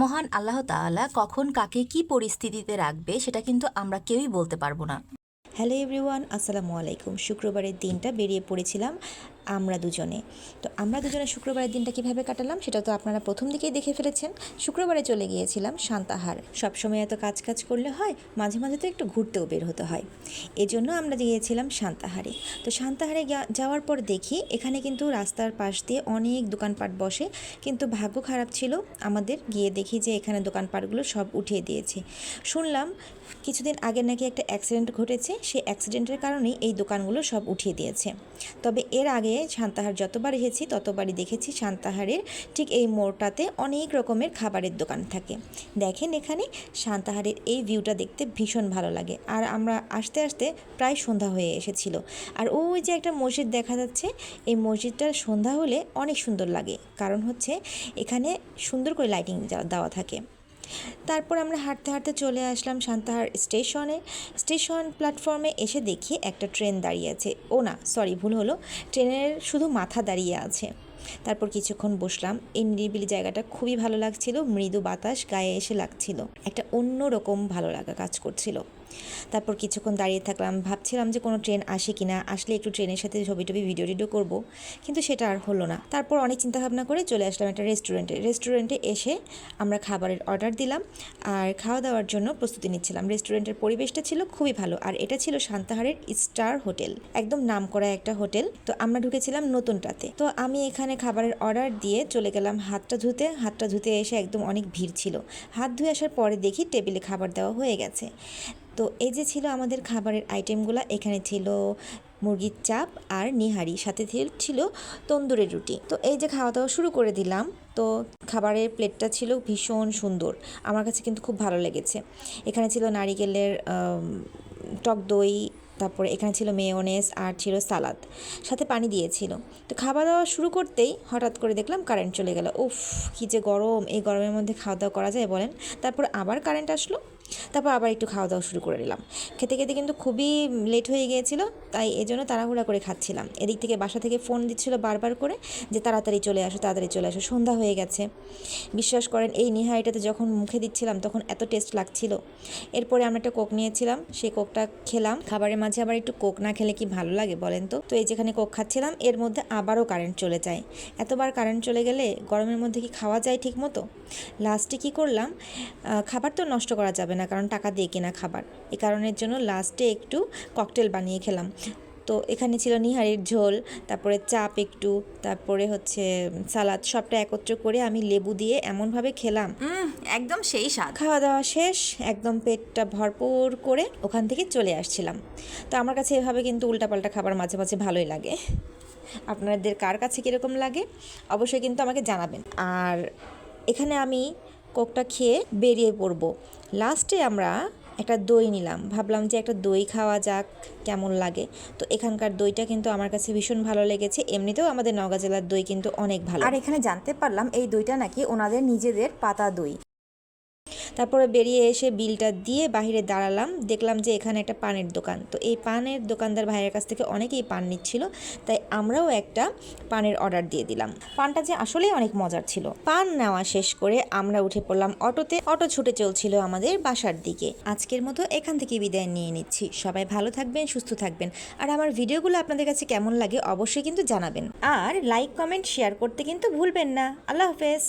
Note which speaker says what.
Speaker 1: মহান আল্লাহ তাআলা কখন কাকে কি পরিস্থিতিতে রাখবে সেটা কিন্তু আমরা কেউই বলতে পারব না।
Speaker 2: হ্যালো এভরিওয়ান, আসসালামু আলাইকুম। শুক্রবারের দিনটা বেরিয়ে পড়েছিলাম। আমরা দুজনে। তো আমরা দুজনে শুক্রবারের দিনটা কীভাবে কাটালাম সেটা তো আপনারা প্রথম দিকেই দেখে ফেলেছেন। শুক্রবারে চলে গিয়েছিলাম শান্তাহার। সবসময় এত কাজ কাজ করলে হয়, মাঝে মাঝে তো একটু ঘুরতেও বের হতে হয়। এজন্য আমরা গিয়েছিলাম শান্তাহারে। তো শান্তাহারে যাওয়ার পর দেখি এখানে কিন্তু রাস্তার পাশ দিয়ে অনেক দোকানপাট বসে। কিন্তু ভাগ্য খারাপ ছিল, আমাদের গিয়ে দেখি যে এখানে দোকানপাটগুলো সব উঠিয়ে দিয়েছে। শুনলাম কিছুদিন আগে নাকি একটা অ্যাক্সিডেন্ট ঘটেছে, সেই অ্যাক্সিডেন্টের কারণেই এই দোকানগুলো সব উঠিয়ে দিয়েছে। তবে এর আগে শান্তাহার যতবার এসেছি, ততবারই দেখেছি শান্তাহারের ঠিক এই মোড়টাতে অনেক রকমের খাবারের দোকান থাকে। দেখেন এখানে শান্তাহারের এই ভিউটা দেখতে ভীষণ ভালো লাগে। আর আমরা আসতে আসতে প্রায় সন্ধ্যা হয়ে এসেছিল। আর ওই যে একটা মসজিদ দেখা যাচ্ছে, এই মসজিদটা সন্ধ্যা হলে অনেক সুন্দর লাগে। কারণ হচ্ছে এখানে সুন্দর করে লাইটিং দেওয়া থাকে। তারপর আমরা হাঁটতে হাঁটতে চলে আসলাম সান্তাহার স্টেশনে। স্টেশন প্ল্যাটফর্মে এসে দেখি একটা ট্রেন দাঁড়িয়ে আছে। ও না, সরি, ভুল হলো। ট্রেনের শুধু মাথা দাঁড়িয়ে আছে। তারপর কিছুক্ষণ বসলাম। এই নিরিবিলি জায়গাটা খুবই ভালো লাগছিল। মৃদু বাতাস গায়ে এসে লাগছিল। একটা অন্য রকম ভালো লাগা কাজ করছিল। তারপর কিছুক্ষণ দাঁড়িয়ে থাকলাম। ভাবছিলাম যে কোনো ট্রেন আসে কিনা। আসলে একটু ট্রেনের সাথে ছবি টবি ভিডিও টিডিও করব। কিন্তু সেটা আর হলো না। তারপর অনেক চিন্তাভাবনা করে চলে আসলাম একটা রেস্টুরেন্টে। রেস্টুরেন্টে এসে আমরা খাবারের অর্ডার দিলাম আর খাওয়া দাওয়ার জন্য প্রস্তুতি নিচ্ছিলাম। রেস্টুরেন্টের পরিবেশটা ছিল খুবই ভালো আর এটা ছিল শান্তাহারের স্টার হোটেল। একদম নাম করা একটা হোটেল। তো আমরা ঢুকেছিলাম নতুনটাতে। তো আমি এখানে খাবারের অর্ডার দিয়ে চলে গেলাম হাতটা ধুতে। হাতটা ধুতে এসে একদম অনেক ভিড় ছিল। হাত ধুয়ে আসার পরে দেখি টেবিলে খাবার দেওয়া হয়ে গেছে। তো এই যে ছিল আমাদের খাবারের আইটেমগুলো এখানে ছিল মুরগির চাপ আর নিহারি, সাথে ছিল তন্দুরের রুটি। তো এই যে খাওয়া দাওয়া শুরু করে দিলাম, তো খাবারের প্লেটটা ছিল ভীষণ সুন্দর, আমার কাছে কিন্তু খুব ভালো লেগেছে। এখানে ছিল নারিকেলের টক দই, তারপরে এখানে ছিল মেয়োনেজ আর ছিল সালাদ, সাথে পানি দিয়েছিল। তো খাওয়া দাওয়া শুরু করতেই হঠাৎ করে দেখলাম কারেন্ট চলে গেল। উফ, কী যে গরম, এই গরমের মধ্যে খাওয়া দাওয়া করা যায় বলেন? তারপর আবার কারেন্ট আসলো। তারপর আবার একটু খাওয়া দাওয়া শুরু করে নিলাম। খেতে খেতে কিন্তু খুবই লেট হয়ে গিয়েছিল, তাই এজন্য তাড়াহুড়া করে খাচ্ছিলাম। এদিক থেকে বাসা থেকে ফোন দিচ্ছিল বারবার করে যে, তাড়াতাড়ি চলে আসো, তাড়াতাড়ি চলে আসো, সন্ধ্যা হয়ে গেছে। বিশ্বাস করেন, এই নিহারিটাতে যখন মুখে দিচ্ছিলাম, তখন এত টেস্ট লাগছিল। এরপরে আমরা একটা কোক নিয়েছিলাম, সেই কোকটা খেলাম। খাবারের মাঝে আবার একটু কোক না খেলে কি ভালো লাগে বলেন তো? তো এই যেখানে কোক খাচ্ছিলাম, এর মধ্যে আবারও কারেন্ট চলে যায়। এতবার কারেন্ট চলে গেলে গরমের মধ্যে কি খাওয়া যায় ঠিক মতো লাস্টে কী করলাম খাবার তো নষ্ট করা যাবে না। কারণ টাকা দিয়ে কেনা খাবার। এ কারণের জন্য লাস্টে একটু ককটেল বানিয়ে খেলাম। তো এখানে ছিল নিহারির ঝোল তারপরে চাপ একটু তারপরে হচ্ছে সালাদ সবটা একত্র করে আমি লেবু দিয়ে এমনভাবে খেলাম।
Speaker 1: একদম সেই স্বাদ।
Speaker 2: খাওয়া দাওয়া শেষ একদম পেটটা ভরপুর করে ওখান থেকে চলে আসছিলাম। তো আমার কাছে এভাবে কিন্তু উল্টাপাল্টা খাবার মাঝে মাঝে ভালোই লাগে। আপনাদের কার কাছে কীরকম লাগে? অবশ্যই কিন্তু আমাকে জানাবেন। আর এখানে আমি কোকটা খেয়ে বেরিয়ে পড়ব। লাস্টে আমরা একটা দই নিলাম। ভাবলাম যে একটা দই খাওয়া যাক, কেমন লাগে। তো এখানকার দইটা কিন্তু আমার কাছে ভীষণ ভালো লেগেছে। এমনিতেও আমাদের নওগাঁ জেলার দই কিন্তু অনেক ভালো।
Speaker 1: আর এখানে জানতে পারলাম এই দইটা নাকি ওনাদের নিজেদের পাতা দই।
Speaker 2: তারপরে বেরিয়ে এসে বিলটা দিয়ে বাইরে দাঁড়ালাম। দেখলাম যে এখানে একটা পানের দোকান। তো এই পানের দোকানদার ভাইয়ের কাছ থেকে অনেকেই পান নিচ্ছিল, তাই আমরাও একটা পানের অর্ডার দিয়ে দিলাম। পানটা যে আসলেই অনেক মজার ছিল। পান নেওয়া শেষ করে আমরা উঠে পড়লাম অটোতে। অটো ছুটে চলছিল আমাদের বাসার দিকে। আজকের মতো এখান থেকে বিদায় নিয়ে নিচ্ছি। সবাই ভালো থাকবেন, সুস্থ থাকবেন। আর আমার ভিডিওগুলো আপনাদের কাছে কেমন লাগে অবশ্যই কিন্তু জানাবেন। আর লাইক, কমেন্ট, শেয়ার করতে কিন্তু ভুলবেন না। আল্লাহ হাফেজ।